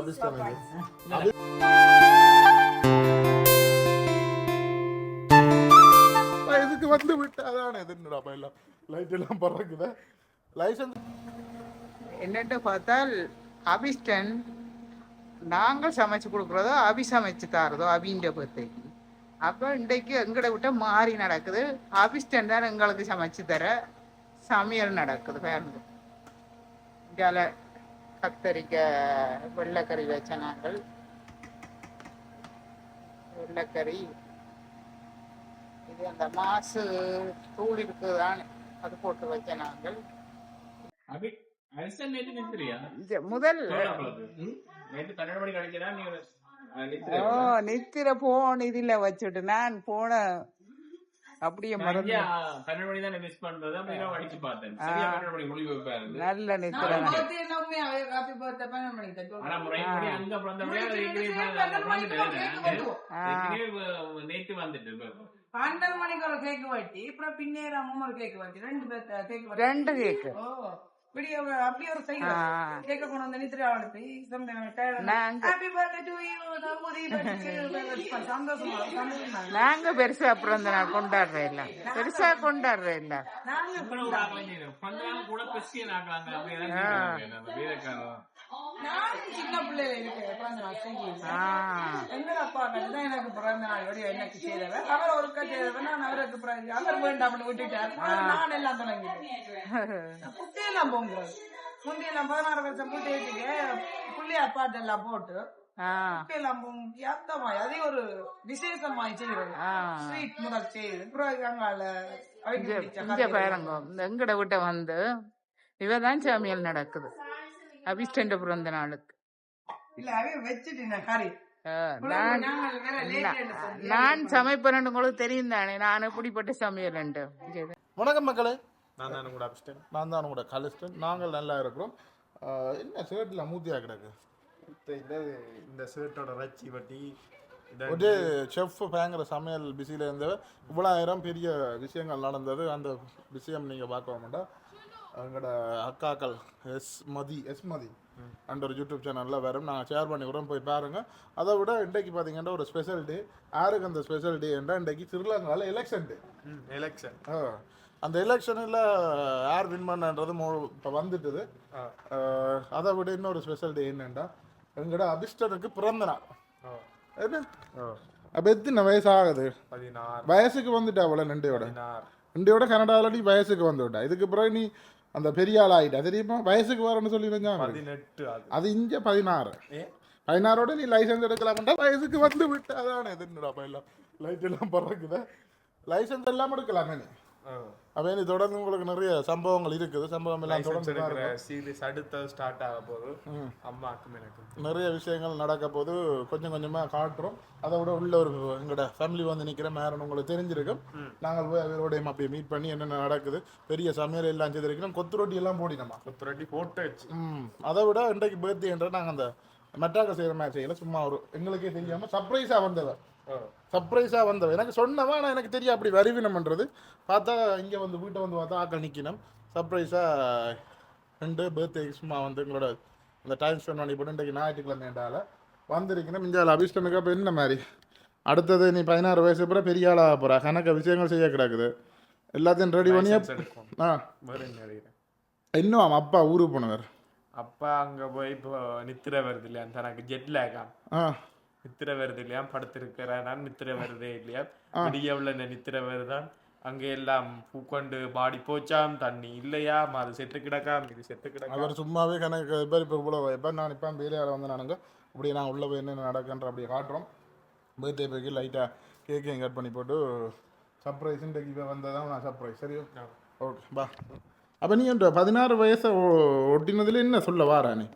அபிஷ்டம் இது. அபி- இதுக்கு வந்து விட்டு அதானே இதுன்னு எல்லாம் லைட் எல்லாம் பறக்குது. லைசன்ஸ் என்னென்று பார்த்தால் அபிஸ்டன் நாங்கள் சமைச்சு கொடுக்குறதோ அபி சமைச்சு தாரதோ அபின்ற பர்த்டேக்கு அப்போ இன்றைக்கு எங்களை விட்ட மாறி நடக்குது. அபிஸ்டன் தான் எங்களுக்கு சமைச்சு தர சமையல் நடக்குது. பாருங்க இங்கால கத்தரிக்காய் வெள்ளைக்கறி வச்ச நாங்கள். வெள்ளைக்கறி. இது அந்த மாசு தூள் இருக்குதானே அது போட்டு வச்ச நாங்கள். முதல். ஓ? நித்திர போன் இதுல வச்சுட்டு நான் போன அப்படியே மறந்து தான் மிஸ் பண்றது? அப்படின்னு நான் அடிச்சு பார்த்தேன். சரியா நல்ல நேற்று வந்துட்டு இப்ப. பன்னெண்டு மணிக்கு ஒரு கேக் வெட்டி அப்புறம் பின்னேற மூணு கேக் வெட்டி ரெண்டு பேர் கேக் ரெண்டு கேக்கு. ஓ இப்படி ஒரு அப்படி ஒரு செய்ய ஆ. கேக்க கொண்டு வந்து நித்திரை அனுப்பி நாங்க- ஹாப்பி பர்த்டே டு யூ சந்தோஷமா சந்தோஷமா. நாங்க பெருசா பிறந்த நாள் கொண்டாடுற இல்ல பெருசா கொண்டாடுற இல்ல எல்லாம் நானும் சின்ன பிள்ளைல இருக்கு. பிறந்த நாள் எங்க அப்பா தான் எனக்கு பிறந்த நாள். வரையும் எனக்கு செய்தவர் அவர் ஒரு செய்தவர் நான் அவருக்கு பிறகு அவர் வேண்டாம்னு விட்டுட்டார். நான் எல்லாம் தொடங்கிட்டேன். புட்டியெல்லாம் போங்கிறது. முந்தியெல்லாம் பதினாறு வருஷம் புட்டி வச்சுட்டு புள்ளியார் பாட்டு எல்லாம் போட்டு ஆ. புட்டியெல்லாம் போங்கி அந்த மாதிரி அதே ஒரு விசேஷமாய் செய்யறது. ஸ்வீட் முதல் செய்யுது பிறகு அங்கால எங்கட விட்ட வந்து இவதான் சமையல் நடக்குது. அபிஷ்டண்ட பிறந்த நாளுக்கு. இல்ல அவைய வச்சுட்டு நான் கறி ஆ, நான் நான் சமைப்பேன்னு உங்களுக்கு தெரியும் தானே நான் எப்படிப்பட்ட சமையல் வணக்கம் மக்களே. நான் தான் கூட அபிஷ்டன் நான் தான் கூட கலிஸ்டன். நாங்கள் நல்லா இருக்கிறோம். என்ன ஷர்ட்டில் மூத்தியா கிடக்கு? இந்த ஷர்ட்டோட ரச்சி வட்டி ஒரு செஃப் பயங்கர சமையல் பிஸியில் இருந்தவர் இவ்வளோ ஆயிரம் பெரிய விஷயங்கள் நடந்தது. அந்த விஷயம் நீங்கள் பார்க்க மாட்டா எங்களோட அக்காக்கள் S Mathi S Mathi and ஒரு யூடியூப் சேனலில் வரும். நாங்கள் ஷேர் பண்ணி கூட போய் பாருங்கள் அதை விட இன்றைக்கு பார்த்தீங்கன்னா ஒரு ஸ்பெஷல் டே யாருக்கு அந்த ஸ்பெஷல் டே என்றால் இன்றைக்கு ஸ்ரீலங்காவில் எலெக்ஷன் டே எலெக்ஷன். அந்த எலெக்ஷனில் யார் வின் பண்ணன்றது இப்போ வந்துட்டுது. அதை விட இன்னொரு ஸ்பெஷல் டே என்னன்னா எங்கட அபிஷ்டனுக்கு பிறந்த நாள். என்ன அப்போ எத்தனை வயசு ஆகுது பதினாறு வயசுக்கு வந்துட்டா அவளை நண்டையோட நண்டையோட கனடாவில் நீ வயசுக்கு வந்து விட்டா இதுக்கு பிறகு நீ அந்த பெரிய ஆள் ஆகிட்டா தெரியுமா வயசுக்கு வரேன்னு சொல்லி பதினெட்டு அது இங்கே பதினாறு பதினாறோட நீ லைசன்ஸ் எடுக்கலாம்டா வயசுக்கு வந்து விட்டு அதானே எதுன்னுடா எல்லாம் லைட் எல்லாம் பறக்குது லைசன்ஸ் எல்லாம் எடுக்கலாமே நீ அப்போ நீ தொடர்ந்து உங்களுக்கு நிறைய சம்பவங்கள் இருக்குது. சம்பவம் எல்லாம் தொடர்ந்து. சீரிஸ் அடுத்த ஸ்டார்ட் ஆக போகுது. அம்மாக்கும் எனக்கும். நிறைய விஷயங்கள் நடக்க போது கொஞ்சம் கொஞ்சமாக காட்டுறோம். அதை விட உள்ள ஒரு எங்களோட ஃபேமிலி வந்து நிற்கிற மேரன் உங்களுக்கு தெரிஞ்சிருக்கும். நாங்கள் போய் அவரோடையும் அப்படியே மீட் பண்ணி என்னென்ன நடக்குது பெரிய சமையல் எல்லாம் செய்திருக்கிறோம். கொத்து ரொட்டி எல்லாம் போடினோமா கொத்துரட்டி போட்டு வச்சு ம். அதை விட இன்றைக்கு பர்த்டேன்ற நாங்கள் அந்த மெட்டாக்க செய்கிற மாதிரி செய்யல. சும்மா ஒரு எங்களுக்கே தெரியாமல் சர்ப்ரைஸாக வந்தவ சர்ப்ரைஸாக வந்தவ எனக்கு சொன்னவன் ஆனால் எனக்கு தெரியும் அப்படி வருவினம்ன்றது. பார்த்தா இங்கே வந்து வீட்டை வந்து பார்த்தா ஆக்கள் நிற்கணும் சர்ப்ரைஸாக ரெண்டு பர்த்டே சும்மா வந்து எங்களோட அந்த டைம் ஸ்பெண்ட் பண்ணி போட்டு இன்றைக்கு ஞாயிற்றுக்கிழமைண்டால வந்திருக்கணும் இந்தியாவில் அபிஷ்டனுக்கு அப்போ என்ன மாதிரி? அடுத்தது நீ பதினாறு வயசு அப்புறம் பெரிய ஆளாக போகிறா கணக்க விஷயங்கள் செய்ய கிடக்குது. எல்லாத்தையும் ரெடி பண்ணி ஆ. இன்னும் அவன் அப்பா ஊருக்கு போனவர்? அப்பா அங்க போய் இப்போ நித்திர வருது இல்லையா தனக்கு ஜெட் லேகா ஆ. நித்திர வருது இல்லையா? படுத்திருக்கிறேன் நித்திர வருதே இல்லையா? விடிய உள்ள நித்திர வருதான். அங்க எல்லாம் பூக்கொண்டு பாடி போச்சாம். தண்ணி இல்லையாம் அது செத்து கிடக்காம். இது செத்து கிடக்காம். அவர் சும்மாவே கணக்கு பேர் இப்போ இவ்வளோ இப்போ நான் இப்போ வேலையால் வந்து நானுங்க. அப்படியே நாங்கள் உள்ளே போய் என்னென்ன நடக்குன்ற அப்படியே காட்டுறோம். பர்த்டே போய்க்கு லைட்டாக கேக்கையும் கட் பண்ணி போட்டு சர்ப்ரைஸ் இன்றைக்கு இப்போ வந்ததான் நான் சர்ப்ரைஸ் சரியோ ஓகே பா அப்போ நீ இந்த பதினாறு வயசை ஒட்டினதுல என்ன சொல்ல வாரா நீ?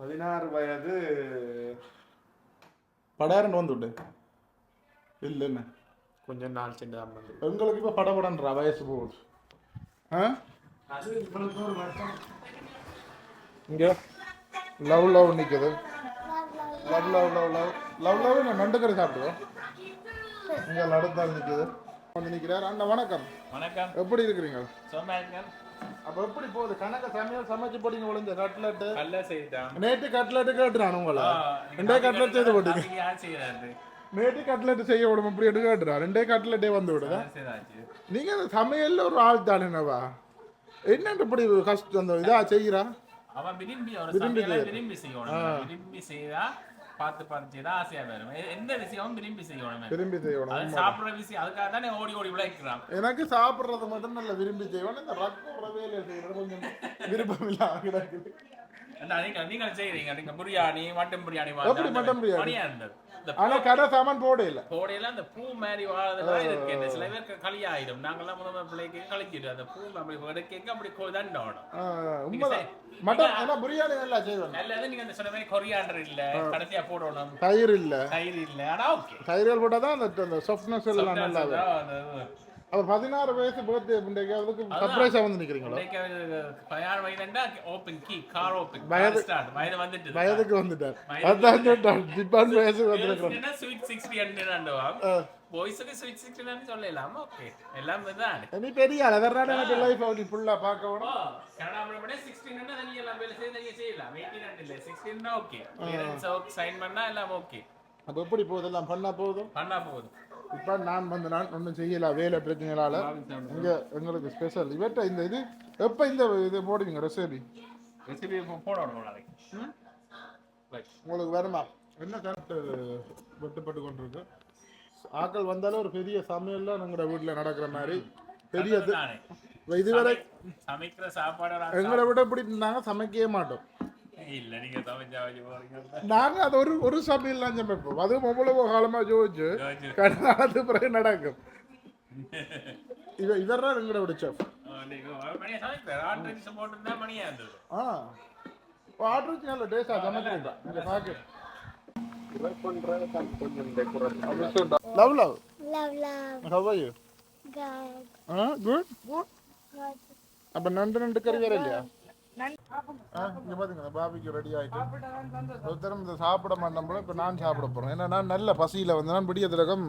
பதினாறு வயது படாரண்டு வந்து விட்டு இல்லை என்ன கொஞ்சம் நாள் சென்று எங்களுக்கு இப்போ படபடன்றா வயசு போகுது. ஆ? இங்கே லவ் லவ் நிற்குது love love love love. Love love நான் நண்டுக்கறி சாப்பிடுவோம் இங்கே அடுத்தால் நிற்குது வந்து நிற்கிறார் அண்ணா வணக்கம். வணக்கம். எப்படி இருக்கிறீங்க? அப்ப எப்படி போகுது? கணக்க சமையல் சமைச்சு போட்டீங்க ஒளிஞ்ச கட்லெட்டு? நல்ல செய்தான் நேற்று கட்லெட்டு கேட்டுறான் உங்களை. ரெண்டே கட்லெட் செய்து போட்டீங்க நேற்று கட்லெட் செய்ய விடும் அப்படி எடுத்து கேட்டுறான். ரெண்டே கட்லெட்டே வந்து செய்தாச்சு. நீங்க சமையல்ல ஒரு ஆள் தானேனவா என்னன்னு இப்படி கஷ்டம் அந்த இதா செய்கிறா? அவன் விரும்பி விரும்பி செய்யணும் விரும்பி செய்தா பார்த்து பார்த்து செய்தா ஆசையா வரும். எந்த விஷயமும் விரும்பி செய்யணும். விரும்பி செய்யணும் அது சாப்பிடுற விஷயம் அதுக்காக தானே ஓடி ஓடி உழைக்கிறான். எனக்கு சாப்பிடுறது மட்டும் நல்ல விரும்பி செய்வேன் இந்த ரத்தம் வேலையை செய்யறது கொஞ்சம் விருப்பம் இல்லாம கிடக்குது அண்ணா, நீங்க நீங்க பிரியாணி மட்டன் பிரியாணி biryani? மணியா இருந்தது. ஆனா கடை சாமான் போட இல்ல. கோடையில அந்த பூ மாதிரி வாழறதுலாம் இருக்கு. சில பேருக்கு களி ஆயிடும் நாங்கெல்லாம் முதல்ல பிள்ளைக்கு கழிச்சிடும் அந்த பூ அப்படி எடுக்க அப்படி ஆஹ், உண்மைதான். மட்டன் ஆனா பிரியாணி நல்லா செய்வேன் நல்லது நீங்க அந்த சொன்ன மாதிரி கொரியாண்டர் இல்ல கடைசியா போடணும். தயிர் இல்ல. தயிர் இல்ல. ஆனா ஓகே தயிர்கள் போட்டால் தான் அந்த சாஃப்ட்னஸ் எல்லாம் நல்லா அப்ப பதினாறு வயசு பர்த்டே இன்றைக்கு அதுக்கு சர்ப்ரைஸா வந்து நிக்கிறீங்களோ? பதினாறு வயதுண்டா ஓப்பன் கீ கார் ஓப்பன் வயது- வயது வந்துட்டு வயதுக்கு வந்துட்டார். அதான் சொல்லிட்டார் டிபான் வயசுக்கு வந்திருக்கிறோம். ஸ்வீட் சிக்ஸ்டி அண்டுவா பாய்ஸுக்கு ஸ்வீட் சிக்ஸ்டி சொல்லலாம் ஓகே எல்லாம் தான் நீ பெரிய ஆள். எனக்கு லைஃப் அப்படி ஃபுல்லா பார்க்க வேணும். கனடா சிக்ஸ்டீன் தனியாக எல்லாம் வேலை செய்ய தனியாக செய்யலாம். எயிட்டீன் இல்லை. சிக்ஸ்டீன் தான் ஓகே சைன் பண்ணா எல்லாம் ஓகே அப்ப எப்படி போகுது? எல்லாம் பண்ணா போதும் பண்ணா போதும் இப்ப நான் வந்து நான் ஒன்றும் செய்யல வேலை பிரச்சனைகளால. இங்க எங்களுக்கு ஸ்பெஷல் இவர்கிட்ட இந்த இது எப்ப இந்த இது போடுவீங்க ரெசிபி ரெசிபி உங்களுக்கு வருமா என்ன கரெக்ட் வெட்டுப்பட்டு கொண்டிருக்கு? ஆக்கள் வந்தாலும் ஒரு பெரிய சமையல்ல எங்களோட வீட்டுல நடக்கிற மாதிரி. பெரியது. இதுவரை சமைக்கிற சாப்பாடு எங்களை விட இப்படி நாங்க சமைக்கவே மாட்டோம். இல்ல நீங்க அது ஒரு ஒரு சமையல் தான் சமைப்போம் அதுவும் அவ்வளவு காலமா ஜோதிச்சு யோசிச்சு. கடனாலத்து பிறகு நடக்கும் இவ இவர் தான் எங்களோட விட செஃப் ஆ ஆர்டருக்கு நல்ல டேஸ்டா சமைக்கிறீங்க நீங்க பாக்க லவ் லவ் Love, love, வேற இல்லையா ஆ, இங்க பாத்தீங்க பாபிக்கு ரெடி ஆயிட்டு. ஒருத்தரும் இந்த சாப்பிட மாட்டோம் இப்ப நான் சாப்பிட போறேன். ஏன்னா நான் நல்ல பசியில வந்து நான் விடிய திலகம்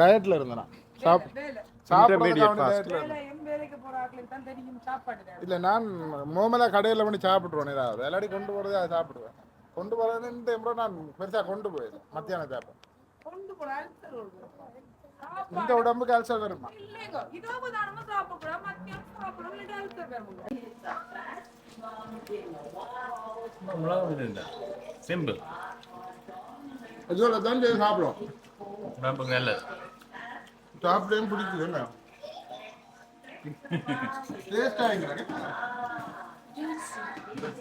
டயட்ல இருந்தேன் நான். சாப். இல்ல நான் மோமலா கடையில பண்ணி சாப்பிட்டுருவேன் ஏதாவது. விளையாடி கொண்டு போறதே அதை சாப்பிடுவேன். கொண்டு போறதுன்னு இந்த முறை நான் பெருசா கொண்டு போயிடுவேன் மத்தியானம் வருது. இந்த உடம்புக்கு அல்சர் வருமா? அல்சர் வரும். சிம்பிள் இதோட தான் செய்து சாப்பிடுவோம் உடம்புக்கு நல்லது சாப்பிடவும் பிடிக்குது என்ன டேஸ்ட் ஆகிக்கிறேன்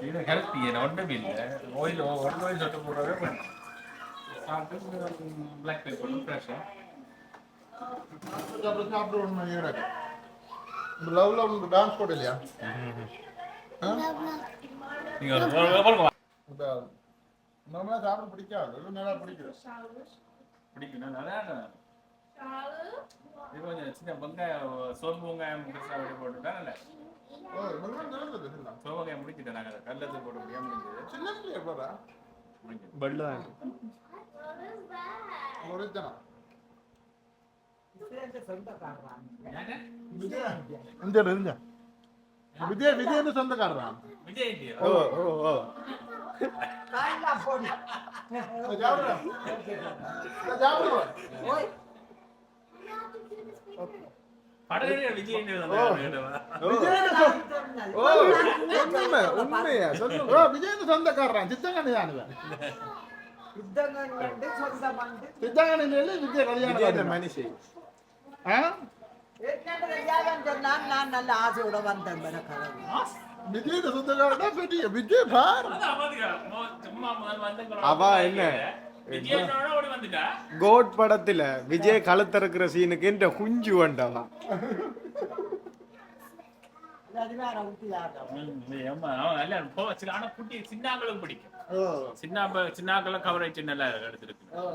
இது ஹெல்த்தி என்ன ஒன்றும் இல்லை ஆயில் ஒன் ஆயில் சொட்டு போடுறதே பண்ணு சாப்பிட்டு பிளாக் பேப்பர் ஃப்ரெஷ்ஷாக அப்புறம் சாப்பிடுவோம் எனக்கு இந்த லவ் லவ் டான்ஸ் போட இல்லையா? நீங்கள் ஒரு போடுங்க இந்த நம்மளா சாப்பிட பிடிக்காது. நல்லா பிடிக்குது பிடிக்கும். நல்லா இது கொஞ்சம் சின்ன வெங்காயம் சோம்பு வெங்காயம் பெருசாக அப்படி போட்டுட்டா நல்ல. சோம்பு வெங்காயம் முடிச்சிட்டேன். நாங்கள் கல்லத்து போட்டு முடியாம முடிஞ்சது. சின்ன முடிஞ்சது. ஒரிஜினல் யாரு? விஜய் இந்த இருங்க விஜய் விஜய்னு சொந்தக்காரரா விஜய் இல்லையா? ஓ ஓ ஓ ஜாபரா ஜாபரா படகுல விஜய் இல்லையா? ஓ உண்மை நான் நல்ல ஆசையோட வந்தேன் விஜய் சொந்தக்காரனா பெரிய விஜய் பார். அவ என்ன? விஜயோட ஓடி வந்துட்டா. கோட் படத்துல விஜய் கழுத்திறக்கிற சீனுக்கு என்ற குஞ்சு வந்தவா ம், ஆமா, அவன் நல்ல போ- சில- ஆனா குட்டி சின்னாக்களும் பிடிக்கும் ஓ சின்ன சின்னாக்களும் கவரேஜ் நல்லா எடுத்திருக்கு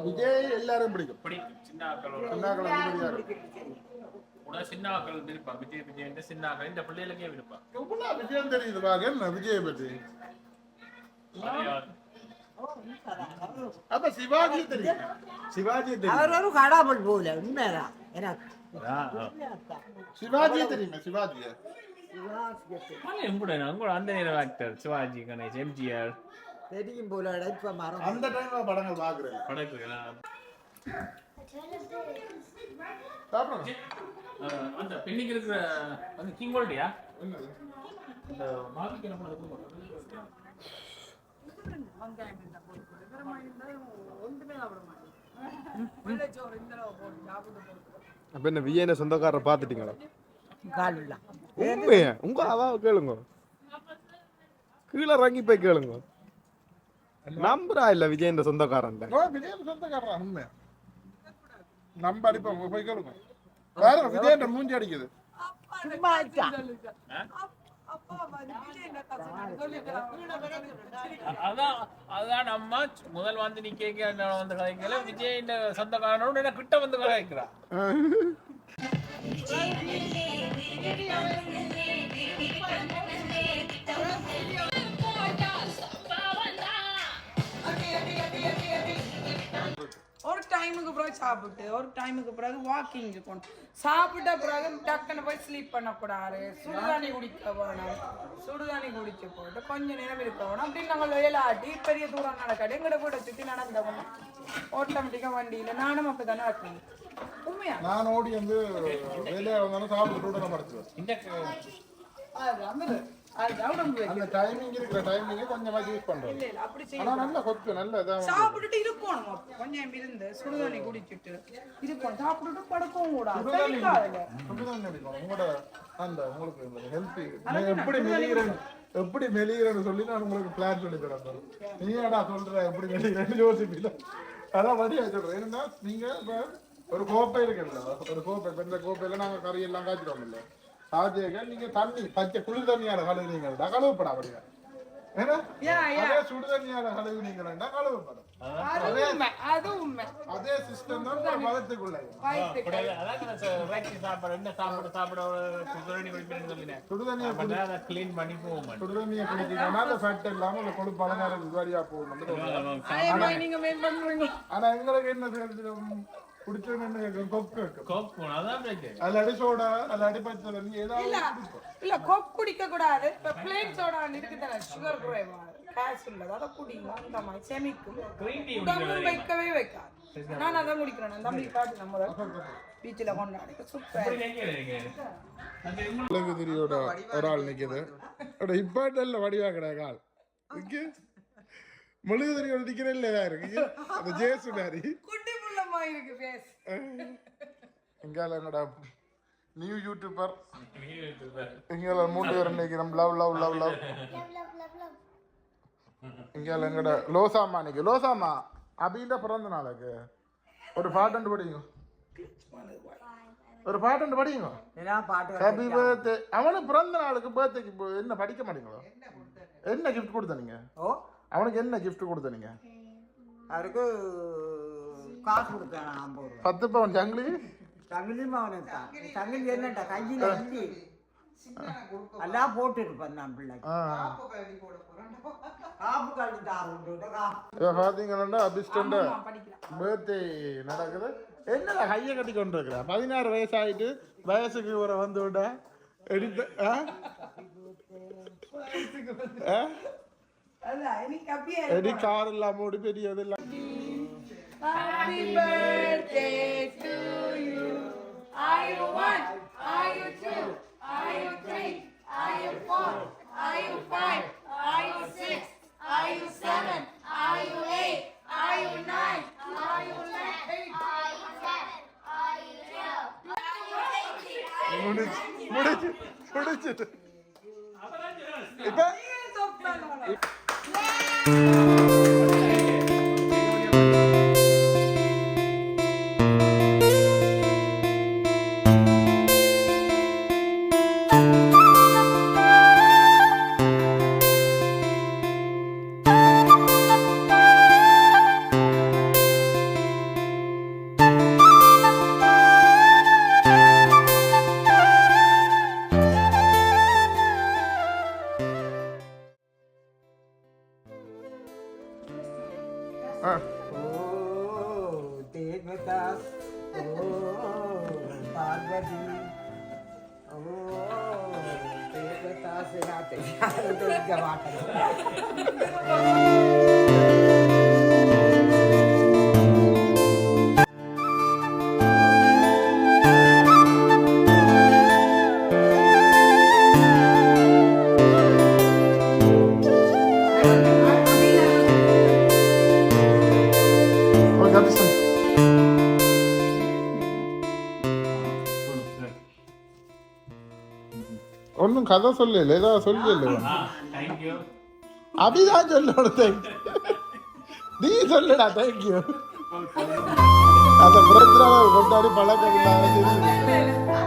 விஜய் எல்லாரும் பிடிக்கும். பிடிக்கும் சின்னாக்களோட. சொன்னாக்கள் விருப்பான் விஜய் விஜய். சின்னாக்கள் இந்த பிள்ளைகளுக்கே எவ்வளவு விஜயம் தெரியுது விஜய் பத்தி? அப்ப சிவாஜி தெரியும். சிவாஜி அவர் ஒரு கடவுள் போல உண்மைதான். எனக்கு சிவாஜியே தெரியுமா சிவாஜிய? அந்த நேரம் ஆக்டர் சிவாஜி கணேஷ் எம்ஜிஆர் தெரியும் போல இப்ப மரம் அந்த டைம்ல படங்கள் பாக்குறேன் படத்துக்கு சாப்பிடுங்க அந்த பெண்ணிக்கு இருக்கிற அந்த கிங் கோல்டியா அந்த மாவிக்கு என்ன அப்ப என்ன விஜயன சொந்தக்காரரை பாத்துட்டீங்களா காலில் உண்மையா? உங்க அவா கேளுங்க. கீழே இறங்கி போய் கேளுங்க. நம்புறா இல்ல விஜயன் சொந்தக்காரன் ஓ, விஜயன் சொந்தக்காரன்? உண்மை நம்ம அடிப்போம். போய் கேளுங்க. பாருங்க விஜயன் மூஞ்சி அடிக்குது. அதான் அதான் அம்மா முதல் வந்து நீ கேட்க வந்து கதைக்கல. விஜய் இந்த சொந்தக்காரனோட என்ன கிட்ட வந்து கதைக்கிறா? ஒரு டைமுக்கு பிறகு சாப்பிட்டு ஒரு டைமுக்கு பிறகு வாக்கிங் போகணும். சாப்பிட்ட பிறகு டக்குன்னு போய் ஸ்லீப் பண்ணக்கூடாது. சுடுதண்ணி குடிக்க போகணும் சுடுதண்ணி குடிச்சு போட்டு கொஞ்ச நேரம் இருக்க போகணும் அப்படின்னு நாங்கள் விளையாட்டி பெரிய தூரம் நடக்காது எங்கட கூட சுற்றி நடந்த ஆட்டோமேட்டிக்காக வண்டியில் நானும் அப்படி தானே இருக்கேன் நான் ஓடி வந்து வேலையா வந்தாலும் சாப்பிட்டு கூட அந்த. அந்த டைமிங் இருக்கிற டைமிங் கொஞ்சமா யூஸ் செய்ய ஆனா நல்ல கொத்து நல்ல இதா வந்து. சாப்பிட்டுட்டு இருக்கணும் அப்ப. கொஞ்சம் இருந்து சுடுதண்ணி குடிச்சிட்டு இருக்கணும் சாப்பிட்டுட்டு படுக்கவும் கூடாது செமிக்காதுல. சுடுதண்ணி அடிக்கணும். உங்களோட அந்த உங்களுக்கு. நீ எப்படி மெலிகிறேன்னு எப்படி மெலிகிறேன்னு சொல்லி நான் உங்களுக்கு பிளான் சொல்லி தரேன் நீ ஏடா சொல்ற எப்படி மெலிகிறேன்னு யோசிப்பீங்க அதான் வழியா சொல்றேன் என்னன்னா நீங்க ஒரு கோப்பை இருக்குல்ல ஒரு கோப்பை இந்த கோப்பையில நாங்க கறி எல்லாம் காய்ச்சிட்டோம் இல்ல காய்ச்சிக்க நீங்க தண்ணி பச்சை குளிர் தண்ணியால கழுவுனீங்க கழுவப்படா அப்படியா. சுடு தண்ணியால கழுவப்படும் அது சிஸ்டம் தான் மதத்துக்குள்ள கிளீன் பண்ணி போக சுடுதண்ணியை குடிக்கிறதுனால ஃபேட் இல்லாம அந்த கொழுப்பு அலங்காரம் இதுவாரியா போகும். ஆனா எங்களுக்கு என்ன சோடா இல்ல, coke குடிக்க கூடாது. இப்ப plain soda இருக்குதானே, sugar குறைவா, gas உள்ளது, அதை குடிங்க. அந்த மாதிரி செமிக்கும். Green tea உடம்பும் வைக்கவே வைக்காது. நான் அதான் குடிக்கிறேன். நான் தம்பி காட்டு நம்ம பீச்சில் கொண்டாடி சூப்பர் மிளகு திரியோட ஒரு ஆள் நிக்குது அட இப்ப நல்ல வடிவா கிடையாது ஆள் இங்க மிளகு திரியோட நிக்கிற இல்லையா இருக்கு அந்த குட்டி இருக்கு பேஸ் இங்கால எங்கடா நியூ யூடியூபர் இங்கால மூணு பேர் நினைக்கிறோம் லவ் லவ் லவ் லவ் இங்கால எங்கட லோசாமா நிக்கு லோசாமா அபின்ற பிறந்த நாளுக்கு. ஒரு பாட்டு படிங்க. ஒரு பாட்டு படிங்க. ஹாப்பி பர்த்டே அவனுக்கு பிறந்த நாளுக்கு பர்த்டேக்கு என்ன படிக்க மாட்டீங்களோ? என்ன கிஃப்ட் கொடுத்த நீங்க? ஓ? அவனுக்கு என்ன கிஃப்ட் கொடுத்த நீங்க? அவருக்கு காசு கொடுத்தேன் ஐம்பது ரூபா பத்து பவுன் ஜங்கிலி தங்கிலியும் அவனுக்கு தான். தங்கிலி என்னட்டா கையில் இல்லி எல்லாம் போட்டுருப்பேன் நான் பிள்ளைக்கு. காப்பு கழி இப்போ பார்த்தீங்கன்னா அபிஸ்டண்ட பர்த்டே நடக்குது. என்னடா கையை கட்டி கொண்டு இருக்கிற பதினாறு வயசு ஆயிட்டு வயசுக்கு ஒரு வந்து விட்டா எடுத்து எடி கார் இல்லாம ஓடி பெரிய இது இல்லாம Happy birthday to you. Are you one? Are you two? Are you three? Are you four? Are you five? Are you six? Are you seven? Are you eight? Are you nine? Are you ten? முடிச்சு முடிச்சு முடிச்சு இப்ப கதை சொல்லல சொல்லல thank you அபிதான் சொல்லோட thank you நீ சொல்லுடா thank you அந்த புறத்தினால கொண்டாடி பழக்கம் இல்லாத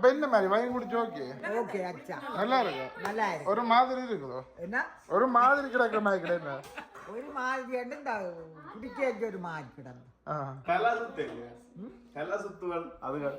அப்ப என்ன மாதிரி வயம் குடிச்சு ஓகே ஓகே அச்சா நல்லா இருக்கு நல்லா இருக்கு ஒரு மாதிரி இருக்குதோ என்ன ஒரு மாதிரி கிடக்குற மாதிரி கிடையாது ஒரு மாதிரி இந்த குடிக்க ஒரு மாதிரி கிடக்கு கலா சுத்து கலா சுத்துவல் அதுகள்